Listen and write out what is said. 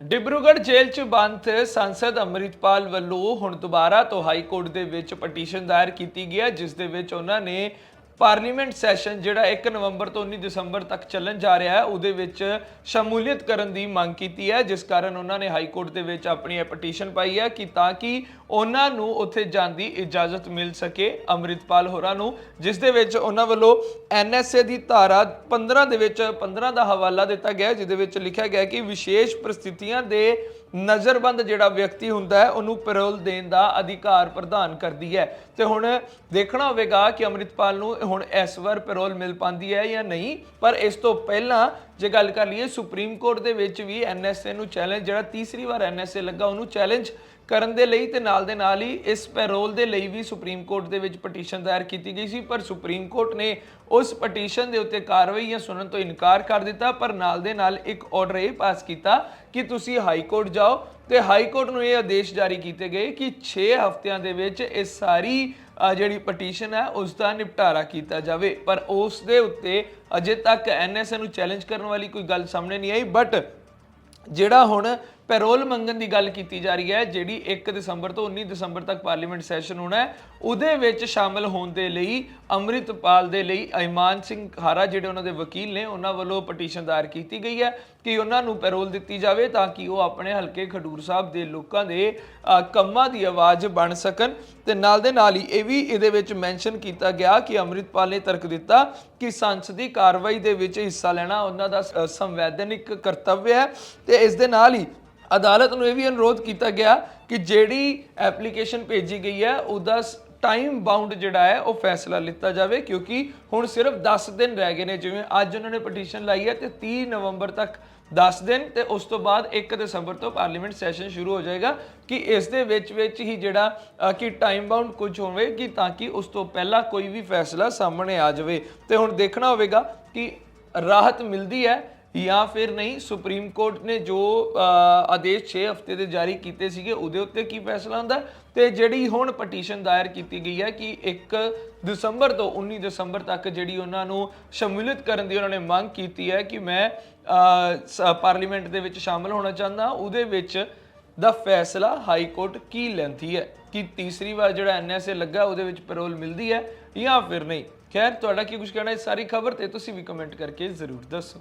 ਡਿਬਰੂਗੜ੍ਹ ਜੇਲ੍ਹ 'ਚ ਬੰਦ ਸੰਸਦ ਅੰਮ੍ਰਿਤਪਾਲ ਵੱਲੋਂ ਹੁਣ ਦੁਬਾਰਾ ਤੋਂ ਹਾਈ ਕੋਰਟ ਦੇ ਵਿੱਚ ਪਟੀਸ਼ਨ ਦਾਇਰ ਕੀਤੀ ਗਈ ਹੈ ਜਿਸ ਦੇ ਵਿੱਚ ਉਹਨਾਂ ਨੇ ਪਾਰਲੀਮੈਂਟ ਸੈਸ਼ਨ ਜਿਹੜਾ 1 ਨਵੰਬਰ ਤੋਂ 19 ਦਸੰਬਰ ਤੱਕ ਚੱਲਣ ਜਾ ਰਿਹਾ ਹੈ, ਉਹਦੇ ਵਿੱਚ ਸ਼ਮੂਲੀਅਤ ਕਰਨ ਦੀ ਮੰਗ ਕੀਤੀ ਹੈ, ਜਿਸ ਕਾਰਨ ਉਹਨਾਂ ਨੇ ਹਾਈ ਕੋਰਟ ਦੇ ਵਿੱਚ ਆਪਣੀ ਇਹ ਪਟੀਸ਼ਨ ਪਾਈ ਹੈ ਕਿ ਤਾਂ ਕਿ ਉਹਨਾਂ ਨੂੰ ਉੱਥੇ ਜਾਣ ਦੀ ਇਜਾਜ਼ਤ ਮਿਲ ਸਕੇ ਅੰਮ੍ਰਿਤਪਾਲ ਹੋਰਾਂ ਨੂੰ, ਜਿਸ ਦੇ ਵਿੱਚ ਉਹਨਾਂ ਵੱਲੋਂ ਐਨਐਸਏ ਦੀ ਧਾਰਾ 15 ਦੇ ਵਿੱਚ 15 ਦਾ ਹਵਾਲਾ ਦਿੱਤਾ ਗਿਆ ਜਿਹਦੇ ਵਿੱਚ ਲਿਖਿਆ ਗਿਆ ਕਿ ਵਿਸ਼ੇਸ਼ ਪ੍ਰਸਥਿਤੀਆਂ ਦੇ ਨਜ਼ਰਬੰਦ ਜਿਹੜਾ ਵਿਅਕਤੀ ਹੁੰਦਾ ਹੈ, ਉਹਨੂੰ ਪੈਰੋਲ ਦੇਣ ਦਾ ਅਧਿਕਾਰ ਪ੍ਰਦਾਨ ਕਰਦੀ ਹੈ। ਤੇ ਹੁਣ ਦੇਖਣਾ ਹੋਵੇਗਾ ਕਿ ਅੰਮ੍ਰਿਤਪਾਲ ਨੂੰ ਹੁਣ ਇਸ ਵਾਰ ਪੈਰੋਲ ਮਿਲ ਪਾਉਂਦੀ ਹੈ ਜਾਂ ਨਹੀਂ। ਪਰ ਇਸ ਤੋਂ ਪਹਿਲਾਂ ਜੇ ਗੱਲ ਕਰ ਲਈਏ, ਸੁਪਰੀਮ ਕੋਰਟ ਦੇ ਵਿੱਚ ਵੀ ਐਨਐਸਏ ਨੂੰ ਚੈਲੰਜ ਜਿਹੜਾ ਤੀਸਰੀ ਵਾਰ ਐਨਐਸਏ ਲੱਗਾ, ਉਹਨੂੰ ਚੈਲੰਜ ਕਰਨ ਦੇ ਲਈ ਤੇ ਨਾਲ ਦੇ ਨਾਲ ਹੀ ਇਸ ਪੈਰੋਲ ਦੇ ਲਈ ਵੀ ਸੁਪਰੀਮ ਕੋਰਟ ਦੇ ਵਿੱਚ ਪਟੀਸ਼ਨ ਦਾਇਰ ਕੀਤੀ ਗਈ ਸੀ, ਪਰ ਸੁਪਰੀਮ ਕੋਰਟ ਨੇ ਉਸ ਪਟੀਸ਼ਨ ਦੇ ਉੱਤੇ ਕਾਰਵਾਈ ਜਾਂ ਸੁਣਨ ਤੋਂ ਇਨਕਾਰ ਕਰ ਦਿੱਤਾ, ਪਰ ਨਾਲ ਦੇ ਨਾਲ ਇੱਕ ਆਰਡਰ ਇਹ ਪਾਸ ਕੀਤਾ ਕਿ ਤੁਸੀਂ ਹਾਈ ਕੋਰਟ ਜਾਓ ਤੇ ਹਾਈ ਕੋਰਟ ਨੂੰ ਇਹ ਆਦੇਸ਼ ਜਾਰੀ ਕੀਤੇ ਗਏ ਕਿ 6 ਹਫ਼ਤਿਆਂ ਦੇ ਵਿੱਚ ਇਹ ਸਾਰੀ ਜਿਹੜੀ ਪਟੀਸ਼ਨ ਹੈ ਉਸ ਦਾ ਨਿਪਟਾਰਾ ਕੀਤਾ ਜਾਵੇ। ਪਰ ਉਸ ਦੇ ਉੱਤੇ ਅਜੇ ਤੱਕ ਐਨਐਸਏ ਨੂੰ ਚੈਲੰਜ ਕਰਨ ਵਾਲੀ ਕੋਈ ਗੱਲ ਸਾਹਮਣੇ ਨਹੀਂ ਆਈ ਬਟ ਜਿਹੜਾ ਹੁਣ ਪੈਰੋਲ ਮੰਗਣ ਦੀ ਗੱਲ ਕੀਤੀ ਜਾ ਰਹੀ ਹੈ ਜਿਹੜੀ 1 ਦਸੰਬਰ ਤੋਂ 19 ਦਸੰਬਰ ਤੱਕ ਪਾਰਲੀਮੈਂਟ ਸੈਸ਼ਨ ਹੋਣਾ ਹੈ ਉਹਦੇ ਵਿੱਚ ਸ਼ਾਮਲ ਹੋਣ ਦੇ ਲਈ ਅੰਮ੍ਰਿਤਪਾਲ ਦੇ ਲਈ ਇਮਾਨ ਸਿੰਘ ਖਾਰਾ ਜਿਹੜੇ ਉਹਨਾਂ ਦੇ ਵਕੀਲ ਨੇ ਉਹਨਾਂ ਵੱਲੋਂ ਪਟੀਸ਼ਨ ਦਾਇਰ ਕੀਤੀ ਗਈ ਹੈ ਕਿ ਉਹਨਾਂ ਨੂੰ ਪੈਰੋਲ ਦਿੱਤੀ ਜਾਵੇ ਤਾਂ ਕਿ ਉਹ ਆਪਣੇ ਹਲਕੇ ਖਡੂਰ ਸਾਹਿਬ ਦੇ ਲੋਕਾਂ ਦੇ ਕੰਮਾਂ ਦੀ ਆਵਾਜ਼ ਬਣ ਸਕਣ। ਤੇ ਨਾਲ ਦੇ ਨਾਲ ਹੀ ਇਹ ਵੀ ਇਹਦੇ ਵਿੱਚ ਮੈਂਸ਼ਨ ਕੀਤਾ ਗਿਆ ਕਿ ਅੰਮ੍ਰਿਤਪਾਲ ਨੇ ਤਰਕ ਦਿੱਤਾ ਕਿ ਸੰਸਦੀ ਕਾਰਵਾਈ ਦੇ ਵਿੱਚ ਹਿੱਸਾ ਲੈਣਾ ਉਹਨਾਂ ਦਾ ਅ, ਸੰਵੈਧਾਨਿਕ ਕਰਤੱਵ ਹੈ। ਤੇ ਇਸ ਦੇ ਨਾਲ ਹੀ ਅਦਾਲਤ ਨੂੰ ਇਹ ਵੀ ਅਨੁਰੋਧ ਕੀਤਾ ਗਿਆ ਕਿ ਜਿਹੜੀ ਐਪਲੀਕੇਸ਼ਨ ਭੇਜੀ ਗਈ ਹੈ, ਉਹਦਾ ਟਾਈਮ ਬਾਉਂਡ ਜਿਹੜਾ ਹੈ, ਉਹ ਫੈਸਲਾ ਲਿੱਤਾ ਜਾਵੇ, ਕਿਉਂਕਿ ਹੁਣ ਸਿਰਫ 10 ਦਿਨ ਰਹਿ ਗਏ ਨੇ, ਜਿਵੇਂ ਅੱਜ ਉਹਨਾਂ ਨੇ ਪਟੀਸ਼ਨ ਲਾਈ ਹੈ ਤੇ 30 ਨਵੰਬਰ ਤੱਕ 10 ਦਿਨ ਤੇ ਉਸ ਤੋਂ ਬਾਅਦ 1 ਦਸੰਬਰ ਤੋਂ ਪਾਰਲੀਮੈਂਟ ਸੈਸ਼ਨ ਸ਼ੁਰੂ ਹੋ ਜਾਏਗਾ ਕਿ ਇਸ ਦੇ ਵਿੱਚ ਵਿੱਚ ਹੀ ਜਿਹੜਾ ਕਿ ਟਾਈਮ ਬਾਉਂਡ ਕੁਝ ਹੋਵੇ ਕਿ ਤਾਂ ਕਿ ਉਸ ਤੋਂ ਪਹਿਲਾਂ ਕੋਈ ਵੀ ਫੈਸਲਾ ਸਾਹਮਣੇ ਆ ਜਾਵੇ। ਤੇ ਹੁਣ ਦੇਖਣਾ ਹੋਵੇਗਾ ਕਿ ਰਾਹਤ ਮਿਲਦੀ ਹੈ ਜਾਂ ਫਿਰ ਨਹੀਂ ਸੁਪਰੀਮ ਕੋਰਟ ਨੇ ਜੋ ਆਦੇਸ਼ 6 ਹਫ਼ਤੇ ਦੇ ਜਾਰੀ ਕੀਤੇ ਸੀਗੇ, ਉਹਦੇ ਉੱਤੇ ਕੀ ਫੈਸਲਾ ਹੁੰਦਾ ਹੈ? ਤੇ ਜਿਹੜੀ ਹੁਣ ਪਟੀਸ਼ਨ ਦਾਇਰ ਕੀਤੀ ਗਈ ਹੈ ਕਿ 1 ਦਸੰਬਰ ਤੋਂ 19 ਦਸੰਬਰ ਤੱਕ ਜਿਹੜੀ ਉਹਨਾਂ ਨੂੰ ਸ਼ਮੂਲੀਅਤ ਕਰਨ ਦੀ ਉਹਨਾਂ ਨੇ ਮੰਗ ਕੀਤੀ ਹੈ ਕਿ ਮੈਂ ਸ- ਪਾਰਲੀਮੈਂਟ ਦੇ ਵਿੱਚ ਸ਼ਾਮਲ ਹੋਣਾ ਚਾਹੁੰਦਾ ਉਹਦੇ ਵਿੱਚ ਦਾ ਫੈਸਲਾ ਹਾਈ ਕੋਰਟ ਕੀ ਲੈਂਦੀ ਹੈ? ਕਿ ਤੀਸਰੀ ਵਾਰ ਜਿਹੜਾ ਐਨਐਸਏ ਲੱਗਾ, ਉਹਦੇ ਵਿੱਚ ਪੈਰੋਲ ਮਿਲਦੀ ਹੈ ਜਾਂ ਫਿਰ ਨਹੀਂ? ਖੈਰ, ਤੁਹਾਡਾ ਕੀ ਕੁਝ ਕਹਿਣਾ ਇਸ ਸਾਰੀ ਖਬਰ ਤੇ ਤੁਸੀਂ ਵੀ ਕਮੈਂਟ ਕਰਕੇ ਜ਼ਰੂਰ ਦੱਸੋ।